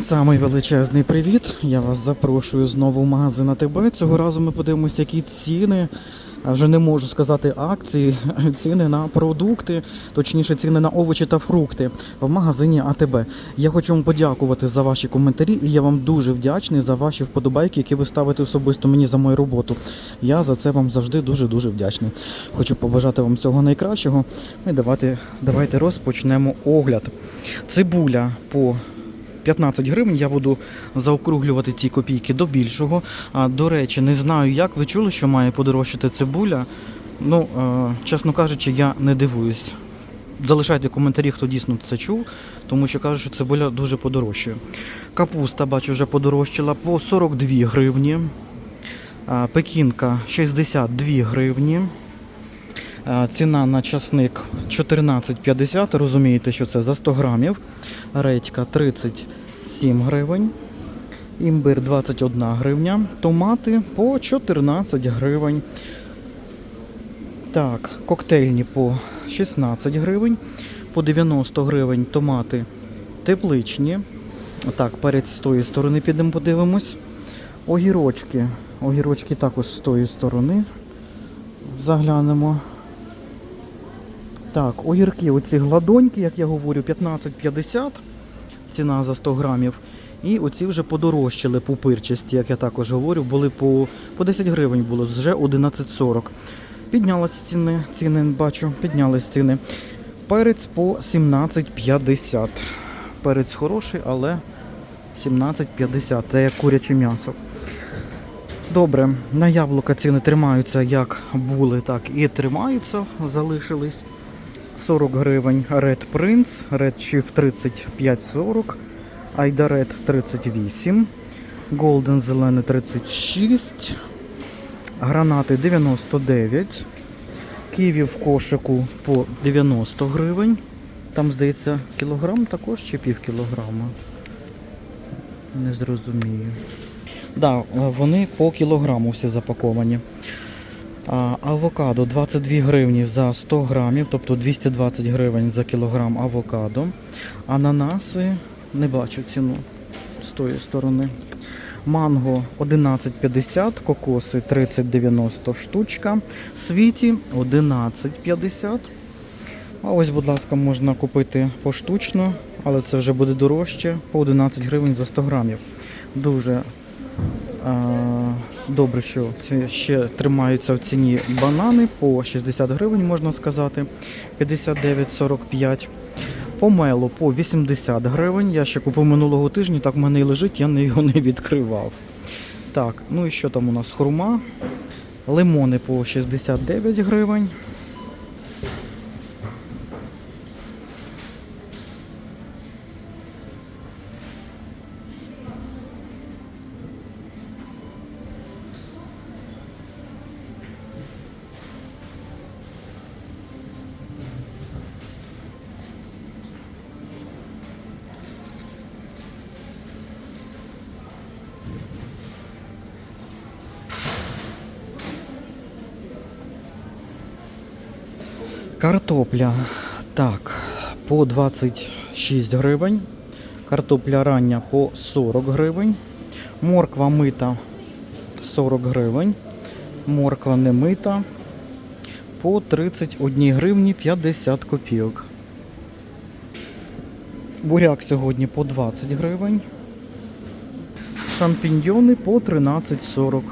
Самий величезний привіт. Я вас запрошую знову в магазин АТБ. Цього разу ми подивимося, які ціни. А вже не можу сказати акції, ціни на продукти, точніше ціни на овочі та фрукти в магазині АТБ. Я хочу вам подякувати за ваші коментарі, і я вам дуже вдячний за ваші вподобайки, які ви ставите особисто мені за мою роботу. Я за це вам завжди дуже дуже вдячний. Хочу побажати вам всього найкращого. Ну і давайте, давайте розпочнемо огляд. Цибуля по 15 гривень я буду заокруглювати ці копійки до більшого. До речі, не знаю як. Ви чули, що має подорожчати цибуля? Ну, е, чесно кажучи, я не дивуюсь. Залишайте коментарі, хто дійсно це чув, тому що кажуть, що цибуля дуже подорожчає. Капуста, бачу, вже подорожчала по 42 гривні. Пекінка 62 гривні. Ціна на часник 14,50. Розумієте, що це за 100 грамів. Редька 37 гривень. Імбир 21 гривня. Томати по 14 гривень. Так, коктейльні по 16 гривень. По 90 гривень томати тепличні. Так, перець з тої сторони підемо подивимось. Огірочки. Огірочки також з тої сторони. Заглянемо. Так, огірки, оці гладонькі, як я говорю, 15,50 ціна за 100 грамів. І оці вже подорожчали пупирчасті, як я також говорю, були по, по 10 гривень було, вже 11,40. Піднялись ціни, ціни бачу, піднялись ціни. Перець по 17,50. Перець хороший, але 17,50. Це як куряче м'ясо. Добре, на яблука ціни тримаються як були, так і тримаються, залишились. 40 гривень Red Prince, Red Chief 35,40, Айда Red 38, Golden зелений 36, гранати 99, ківі в кошику по 90 гривень. Там, здається, кілограм також чи пів кілограма. Не зрозумію. Да, вони по кілограму всі запаковані. Авокадо 22 гривні за 100 грамів, тобто 220 гривень за кілограм авокадо. Ананаси не бачу ціну з тої сторони. Манго 11,50, кокоси 30,90 штучка, світі 11,50. А ось, будь ласка, можна купити поштучно, але це вже буде дорожче, по 11 гривень за 100 грамів. Дуже а, добре, що це ще тримаються в ціні банани по 60 гривень, можна сказати, 59,45. Помело по 80 гривень. Я ще купив минулого тижня, так в мене і лежить, я його не відкривав. Так, ну і що там у нас? Хурма. Лимони по 69 гривень. Картопля. Так, по 26 гривень. Картопля рання по 40 гривень. Морква мита 40 гривень. Морква не мита по 31 гривні 50 копійок. Буряк сьогодні по 20 гривень. Шампіньйони по 13,40.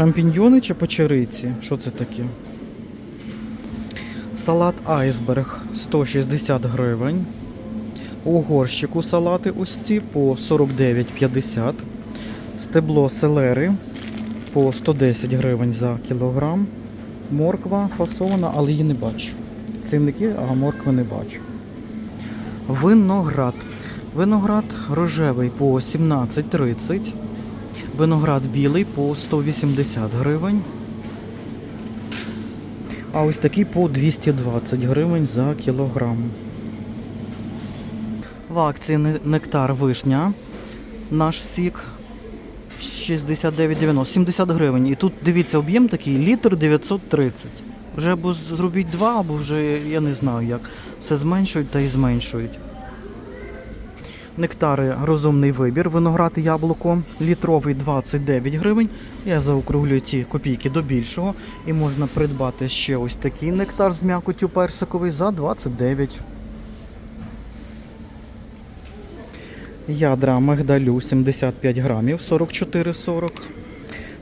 Шампіньйони чи печериці? Що це таке? Салат айсберг 160 гривень. У горщику салати ось по 49,50. Стебло селери по 110 гривень за кілограм. Морква фасована, але її не бачу. Цінники, а моркви не бачу. Виноград. Виноград рожевий по 17,30. Виноград білий по 180 гривень. А ось такий по 220 гривень за кілограм. В акції нектар вишня. Наш сік 69,90, 70 гривень. І тут дивіться, об'єм такий літр 930. Вже або зробіть два, або вже я не знаю як. Все зменшують та і зменшують. Нектари розумний вибір, виноград і яблуко, літровий 29 гривень. Я заокруглюю ці копійки до більшого. І можна придбати ще ось такий нектар з м'якоттю персиковий за 29. Ядра мигдалю 75 грамів 44,40.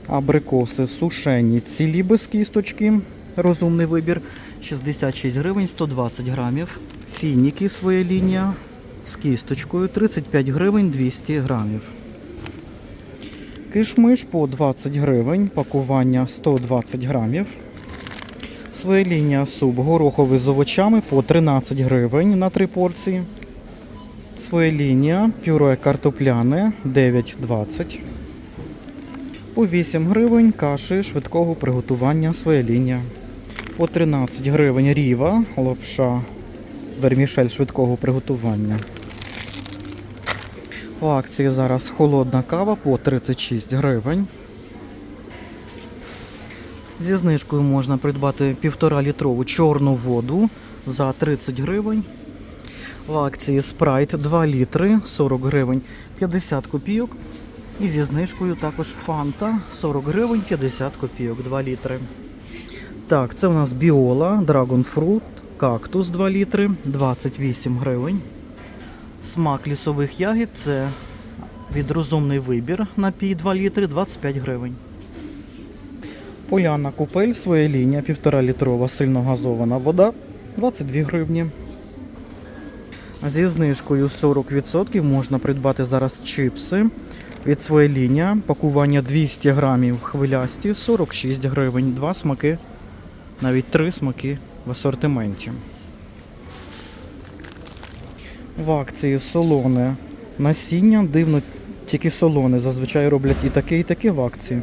Абрикоси сушені цілі без кісточки. Розумний вибір 66 гривень 120 грамів. Фініки своя лінія з кісточкою 35 гривень 200 грамів. Кишмиш по 20 гривень, пакування 120 грамів. Своя лінія суп гороховий з овочами по 13 гривень на 3 порції. Своя лінія пюре картопляне 9,20. По 8 гривень каші швидкого приготування своя лінія. По 13 гривень ріва, лапша, вермішель швидкого приготування. По акції зараз холодна кава по 36 гривень. Зі знижкою можна придбати 1,5 літрову чорну воду за 30 гривень. В акції спрайт 2 літри 40 гривень 50 копійок. І зі знижкою також фанта 40 гривень 50 копійок 2 літри. Так, це у нас біола, Fruit, кактус 2 літри 28 гривень. Смак лісових ягід це від розумний вибір напій 2 літри 25 гривень. Поляна купель своя лінія 1,5 літрова сильно газована вода 22 гривні. Зі знижкою 40% можна придбати зараз чипси від своєї лінії. Пакування 200 грамів хвилясті 46 гривень. Два смаки, навіть три смаки в асортименті. В акції солоне насіння. Дивно, тільки солоне. Зазвичай роблять і таке, і таке в акції.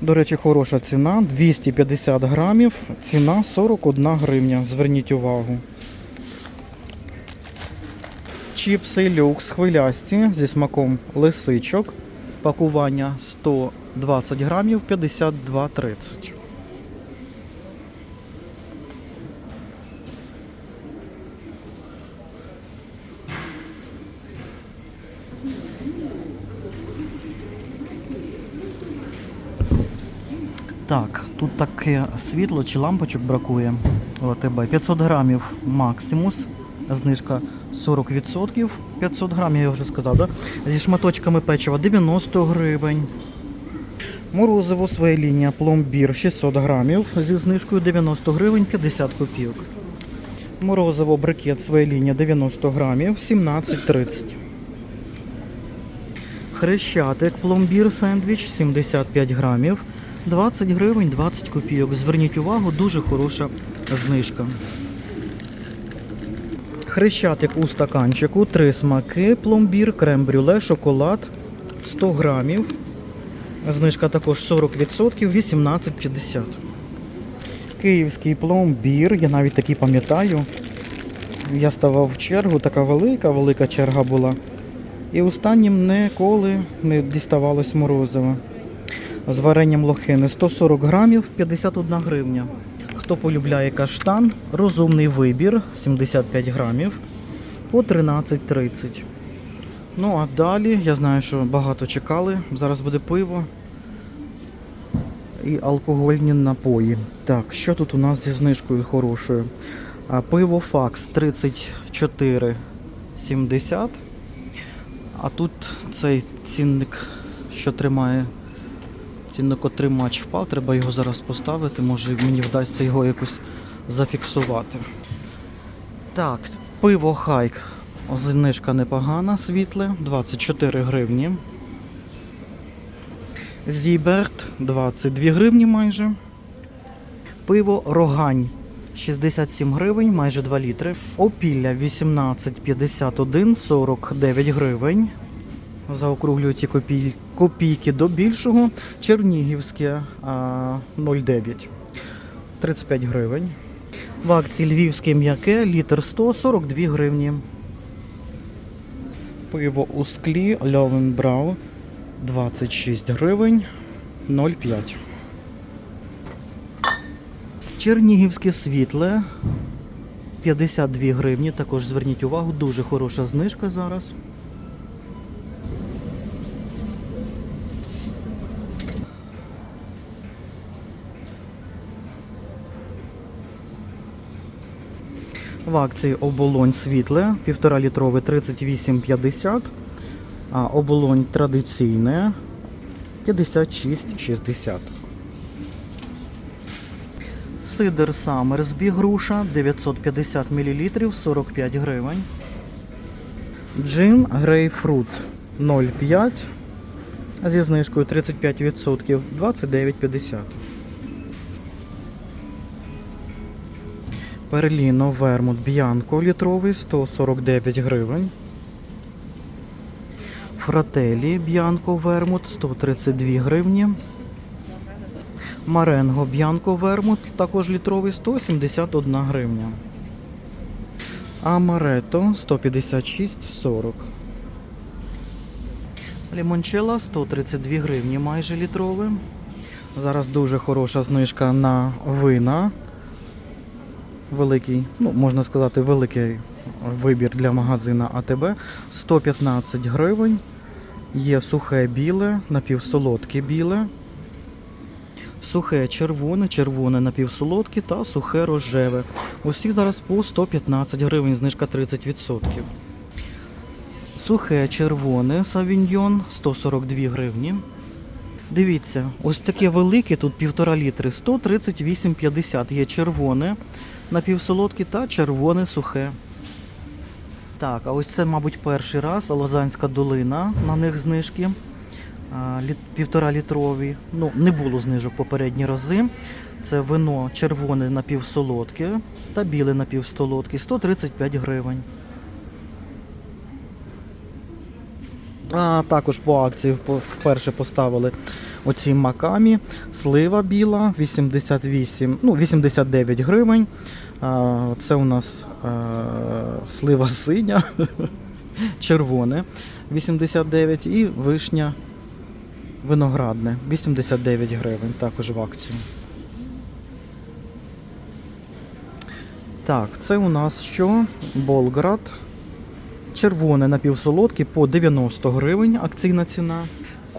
До речі, хороша ціна 250 грамів, ціна 41 гривня. Зверніть увагу. Чіпси люкс хвилясті зі смаком лисичок. Пакування 120 грамів 52,30. Так, тут таке світло чи лампочок бракує. ОТБ 500 грамів максимус. Знижка 40%. 500 грамів, я вже сказав, да? зі шматочками печива 90 гривень. Морозиво своя лінія пломбір 600 грамів зі знижкою 90 гривень 50 копійок. Морозиво брикет своя лінія 90 грамів 17,30. Хрещатик пломбір сендвіч 75 грамів 20 гривень 20 копійок. Зверніть увагу, дуже хороша знижка. Хрещатик у стаканчику, три смаки, пломбір, крем-брюле, шоколад 100 грамів. Знижка також 40%, 18,50. Київський пломбір, я навіть такий пам'ятаю. Я ставав в чергу, така велика, велика черга була. І останнім ніколи не діставалось морозиво. З варенням лохини 140 грамів 51 гривня. Хто полюбляє каштан, розумний вибір 75 грамів по 13,30. Ну а далі, я знаю, що багато чекали. Зараз буде пиво і алкогольні напої. Так, що тут у нас зі знижкою хорошою? Пиво Факс 34,70. А тут цей цінник, що тримає цінникотримач впав, треба його зараз поставити, може мені вдасться його якось зафіксувати. Так, пиво хайк. Знижка непогана, світле, 24 гривні. Зіберт 22 гривні майже. Пиво Рогань 67 гривень, майже 2 літри. Опілля 18,51, 49 гривень. Заокруглюю ті копій... копійки до більшого. Чернігівське 0,9. 35 гривень. В акції львівське м'яке, літр 100, 42 гривні. Пиво у склі Льовенбрау 26 гривень 0,5. Чернігівське світле 52 гривні. Також зверніть увагу, дуже хороша знижка зараз. В акції оболонь світле, 1,5 літрове 38,50, а оболонь традиційне 56,60. Сидр Самерсбі груша 950 мл 45 гривень. Джин Грейпфрут 0,5 зі знижкою 35% 29,50. Перліно Вермут Б'янко літровий 149 гривень. Фрателі Б'янко Вермут 132 гривні. Маренго Б'янко Вермут також літровий 171 гривня. Амарето 156,40. Лімончелло 132 гривні майже літрове. Зараз дуже хороша знижка на вина. Великий, ну можна сказати, великий вибір для магазина АТБ. 115 гривень. Є сухе біле, напівсолодке біле. Сухе червоне, червоне напівсолодке та сухе рожеве. Усіх зараз по 115 гривень, знижка 30%. Сухе червоне савіньйон 142 гривні. Дивіться, ось таке велике, тут півтора літри, 138,50. Є червоне напівсолодке та червоне сухе. Так, а ось це, мабуть, перший раз Лозанська долина, на них знижки. Півтора літрові. Ну, не було знижок попередні рази. Це вино червоне напівсолодке та біле напівсолодке 135 гривень. А також по акції вперше поставили оці макамі. Слива біла 88, ну 89 гривень. Це у нас слива синя, червоне 89 і вишня виноградне 89 гривень, також в акції. Так, це у нас що? Болград. Червоне напівсолодке по 90 гривень, акційна ціна.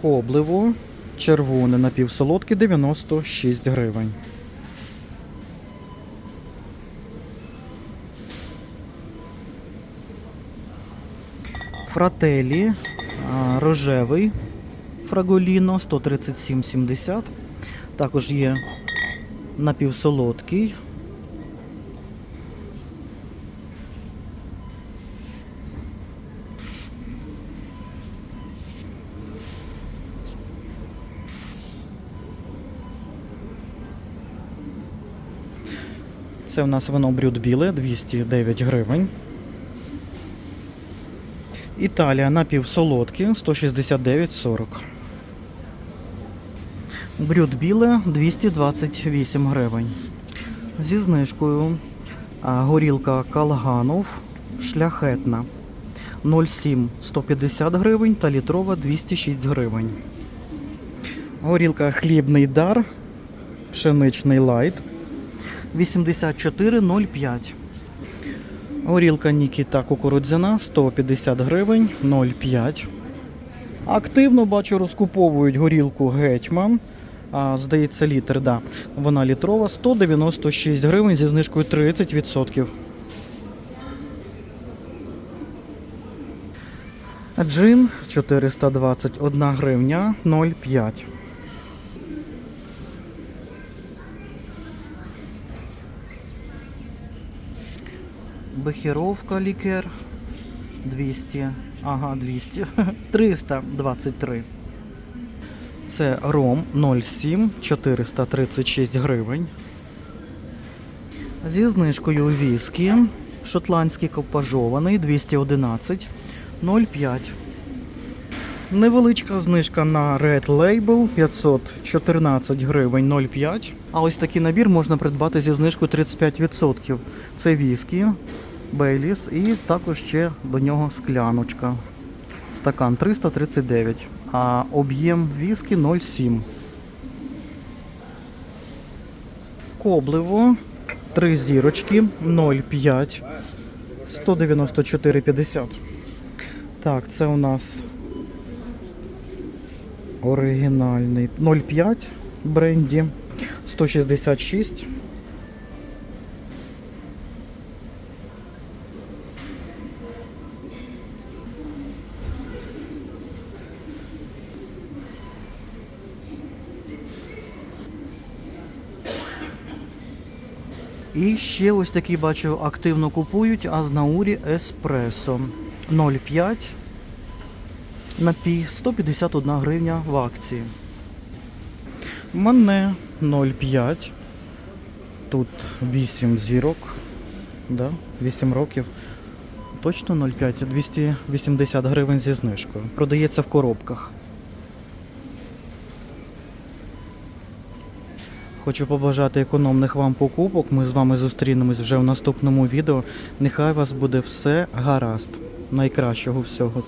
Коблево. Червоне напівсолодке 96 гривень. Фрателі рожевий фраголіно 137,70. Також є напівсолодкий. Це у нас вино брюд біле 209 гривень. Італія напівсолодкі 169,40. Брюд біле 228 гривень. Зі знижкою горілка Калганов шляхетна 0,7 150 гривень та літрова 206 гривень. Горілка хлібний дар, пшеничний лайт 84,05. Горілка Нікіта кукурудзяна 150 гривень 0,5. Активно бачу, розкуповують горілку Гетьман. А, здається, літр, да. Вона літрова 196 гривень зі знижкою 30%. Джин 421 гривня 0,5. Бехіровка лікер 200. Ага, 200. 323. Це ром 07 436 гривень. Зі знижкою віскі. Шотландський копажований 211 0,5. Невеличка знижка на Red Label 514 гривень 0,5. А ось такий набір можна придбати зі знижкою 35%. Це віскі, Бейліс і також ще до нього скляночка. Стакан 339, а об'єм віскі 0,7. Коблево 3 зірочки 0,5 194,50. Так, це у нас оригінальний 0,5 бренді 166. І ще ось такі бачу активно купують Азнаурі Еспресо 0,5 напій 151 гривня в акції. Мане 0,5. Тут 8 зірок. Да? 8 років. Точно 0,5, 280 гривень зі знижкою. Продається в коробках. Хочу побажати економних вам покупок. Ми з вами зустрінемось вже в наступному відео. Нехай вас буде все гаразд. Найкращого всього.